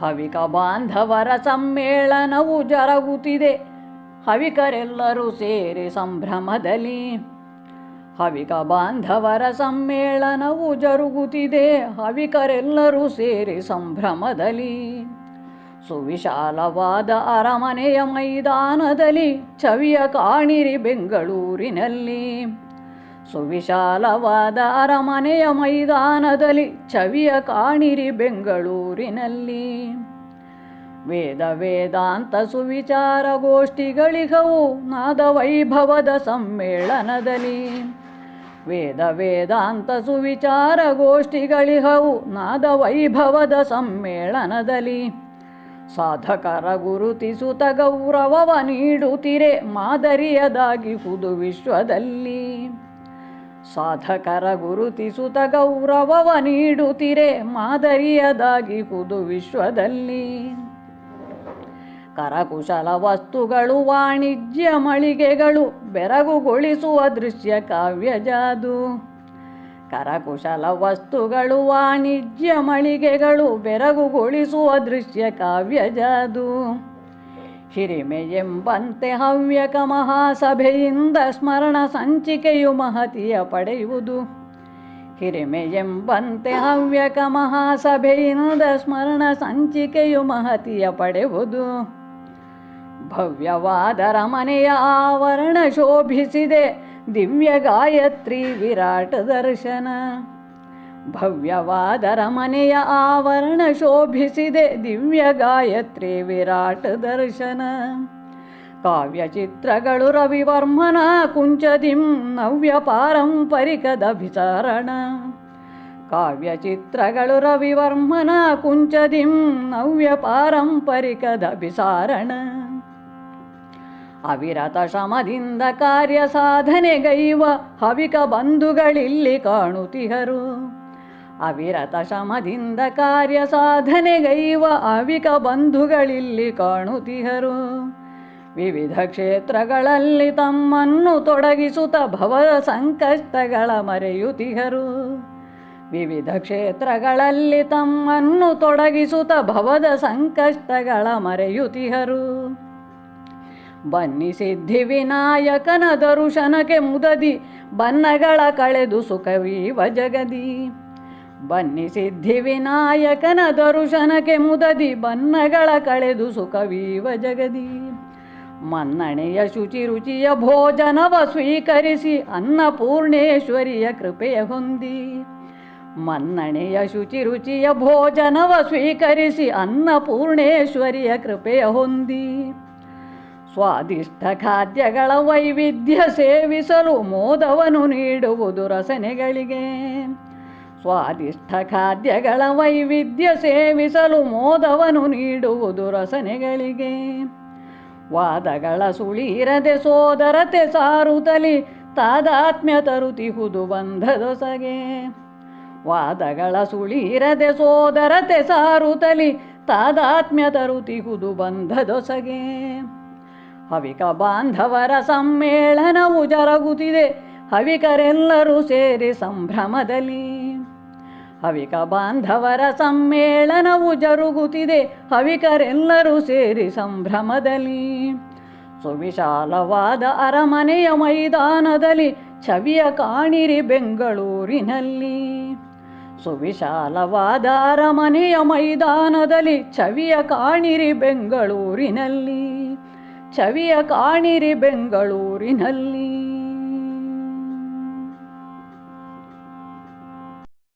ಹವಿಕ ಬಾಂಧವರ ಸಮ್ಮೇಳನವು ಜರಗುತ್ತಿದೆ. ಹವಿಕರೆಲ್ಲರೂ ಸೇರಿ ಸಂಭ್ರಮದಲ್ಲಿ ಹವಿಕ ಬಾಂಧವರ ಸಮ್ಮೇಳನವು ಜರುಗುತ್ತಿದೆ. ಹವಿಕರೆಲ್ಲರೂ ಸೇರಿ ಸಂಭ್ರಮದಲ್ಲಿ ಸುವಿಶಾಲವಾದ ಅರಮನೆಯ ಮೈದಾನದಲ್ಲಿ, ಚವಿಯ ಕಾಣಿರಿ ಬೆಂಗಳೂರಿನಲ್ಲಿ. ಸುವಿಶಾಲವಾದ ಅರಮನೆಯ ಮೈದಾನದಲ್ಲಿ ಚವಿಯ ಕಾಣಿರಿ ಬೆಂಗಳೂರಿನಲ್ಲಿ. ವೇದ ವೇದಾಂತ ಸುವಿಚಾರ ಗೋಷ್ಠಿಗಳಿಗವು ನಾದ ವೈಭವದ ಸಮ್ಮೇಳನದಲ್ಲಿ. ವೇದ ವೇದಾಂತ ಸುವಿಚಾರ ಗೋಷ್ಠಿಗಳಿಗವು ನಾದ ವೈಭವದ ಸಮ್ಮೇಳನದಲ್ಲಿ. ಸಾಧಕರ ಗುರುತಿಸುತ್ತ ಗೌರವವ ನೀಡುತ್ತಿರೆ ಮಾದರಿಯದಾಗಿ ಹುದು ವಿಶ್ವದಲ್ಲಿ. ಸಾಧಕರ ಗುರುತಿಸುತ್ತ ಗೌರವವ ನೀಡುತ್ತಿರೆ ಮಾದರಿಯದಾಗಿ ಹುದು ವಿಶ್ವದಲ್ಲಿ. ಕರಕುಶಲ ವಸ್ತುಗಳು, ವಾಣಿಜ್ಯ ಮಳಿಗೆಗಳು, ಬೆರಗುಗೊಳಿಸುವ ದೃಶ್ಯ ಕಾವ್ಯ ಜಾದು. ಕರಕುಶಲ ವಸ್ತುಗಳು, ವಾಣಿಜ್ಯ ಮಳಿಗೆಗಳು, ಬೆರಗುಗೊಳಿಸುವ ದೃಶ್ಯ ಕಾವ್ಯ ಜಾದು. ಹಿರಿಮೆ ಎಂಬಂತೆ ಹವ್ಯಕ ಮಹಾಸಭೆಯಿಂದ ಸ್ಮರಣ ಸಂಚಿಕೆಯು ಮಹತಿಯ ಪಡೆಯುವುದು. ಹಿರಿಮೆ ಎಂಬಂತೆ ಹವ್ಯಕ ಮಹಾಸಭೆಯಿಂದ ಸ್ಮರಣ ಸಂಚಿಕೆಯು ಮಹತಿಯ ಪಡೆಯುವುದು. ಭವ್ಯವಾದ ರಮನೆಯ ಆವರಣ ಶೋಭಿಸಿದೆ ದಿವ್ಯ ಗಾಯತ್ರಿ ವಿರಾಟ ದರ್ಶನ. ಭವ್ಯವಾದ ರಮನೆಯ ಆವರಣ ಶೋಭಿಸಿದೆ ದಿವ್ಯ ಗಾಯತ್ರಿ ವಿರಾಟ ದರ್ಶನ. ಕಾವ್ಯ ಚಿತ್ರಗಳು ರವಿವರ್ಮನ ಕುಂಚದಿಂ ನವ್ಯ ಪಾರಂಪರಿಕದ ಭಿಸರಣ ಕಾವ್ಯ ಚಿತ್ರಗಳು ರವಿವರ್ಮನ ಕುಂಚದಿಂ ನವ್ಯ ಪಾರಂಪರಿಕದ ವಿಸಾರಣ. ಅವಿರತ ಶ್ರಮದಿಂದ ಕಾರ್ಯ ಸಾಧನೆಗೈವ ಹವಿಕ ಬಂಧುಗಳಿಲ್ಲಿ ಕಾಣುತಿಹರು. ಅವಿರತ ಶ್ರಮದಿಂದ ಕಾರ್ಯ ಸಾಧನೆಗೈವ ಅವಿಕ ಬಂಧುಗಳಿಲ್ಲಿ ಕಾಣುತಿಹರು. ವಿವಿಧ ಕ್ಷೇತ್ರಗಳಲ್ಲಿ ತಮ್ಮನ್ನು ತೊಡಗಿಸುತ್ತ ಭವ ಸಂಕಷ್ಟಗಳ ಮರೆಯುತಿಹರು. ವಿವಿಧ ಕ್ಷೇತ್ರಗಳಲ್ಲಿ ತಮ್ಮನ್ನು ತೊಡಗಿಸುತ್ತ ಭವದ ಸಂಕಷ್ಟಗಳ ಮರೆಯುತಿಹರು. ಬನ್ನಿ ಸಿದ್ಧಿ ವಿನಾಯಕನ ದರುಶನಕ್ಕೆ ಮುದದಿ, ಬನ್ನಗಳ ಕಳೆದು ಸುಖವೀವ ಜಗದಿ. ಬನ್ನಿ ಸಿದ್ಧಿ ವಿನಾಯಕನ ದರುಶನಕ್ಕೆ ಮುದದಿ ಬನ್ನಗಳ ಕಳೆದು ಸುಖವೀವ ಜಗದಿ. ಮನ್ನಣೆಯ ಶುಚಿ ರುಚಿಯ ಭೋಜನವ ಸ್ವೀಕರಿಸಿ ಅನ್ನಪೂರ್ಣೇಶ್ವರಿಯ ಕೃಪೆಯ ಹೊಂದಿ. ಮನ್ನಣೆಯ ಶುಚಿ ರುಚಿಯ ಭೋಜನವ ಸ್ವೀಕರಿಸಿ ಅನ್ನಪೂರ್ಣೇಶ್ವರಿಯ ಕೃಪೆಯ ಹೊಂದಿ. ಸ್ವಾದಿಷ್ಟ ಖಾದ್ಯಗಳ ವೈವಿಧ್ಯ ಸೇವಿಸಲು ಮೋದವನ್ನು ನೀಡುವುದು ರಸನೆಗಳಿಗೆ. ಸ್ವಾದಿಷ್ಟ ಖಾದ್ಯಗಳ ವೈವಿಧ್ಯ ಸೇವಿಸಲು ಮೋದವನು ನೀಡುವುದು ರಸನೆಗಳಿಗೆ. ವಾದಗಳ ಸುಳಿರದೆ ಸೋದರತೆ ಸಾರುತಲಿ ತಾದಾತ್ಮ್ಯ ತರುತಿಹುದು ಬಂಧದೊಸಗೆ. ವಾದಗಳ ಸುಳಿರದೆ ಸೋದರತೆ ಸಾರುತಲಿ ತಾದಾತ್ಮ್ಯ ತರುತಿಹುದು ಬಂಧದೊಸಗೆ. ಹವಿಕ ಬಾಂಧವರ ಸಮ್ಮೇಳನವು ಜರಗುತ್ತಿದೆ, ಹವಿಕರೆಲ್ಲರೂ ಸೇರಿ ಸಂಭ್ರಮದಲ್ಲಿ. ಹವಿಕ ಬಾಂಧವರ ಸಮ್ಮೇಳನವು ಜರುಗುತ್ತಿದೆ. ಹವಿಕರೆಲ್ಲರೂ ಸೇರಿ ಸಂಭ್ರಮದಲ್ಲಿ. ಸುವಿಶಾಲವಾದ ಅರಮನೆಯ ಮೈದಾನದಲ್ಲಿ ಛವಿಯ ಕಾಣಿರಿ ಬೆಂಗಳೂರಿನಲ್ಲಿ. ಸುವಿಶಾಲವಾದ ಅರಮನೆಯ ಮೈದಾನದಲ್ಲಿ ಛವಿಯ ಕಾಣಿರಿ ಬೆಂಗಳೂರಿನಲ್ಲಿ. ಛವಿಯ ಕಾಣಿರಿ ಬೆಂಗಳೂರಿನಲ್ಲಿ.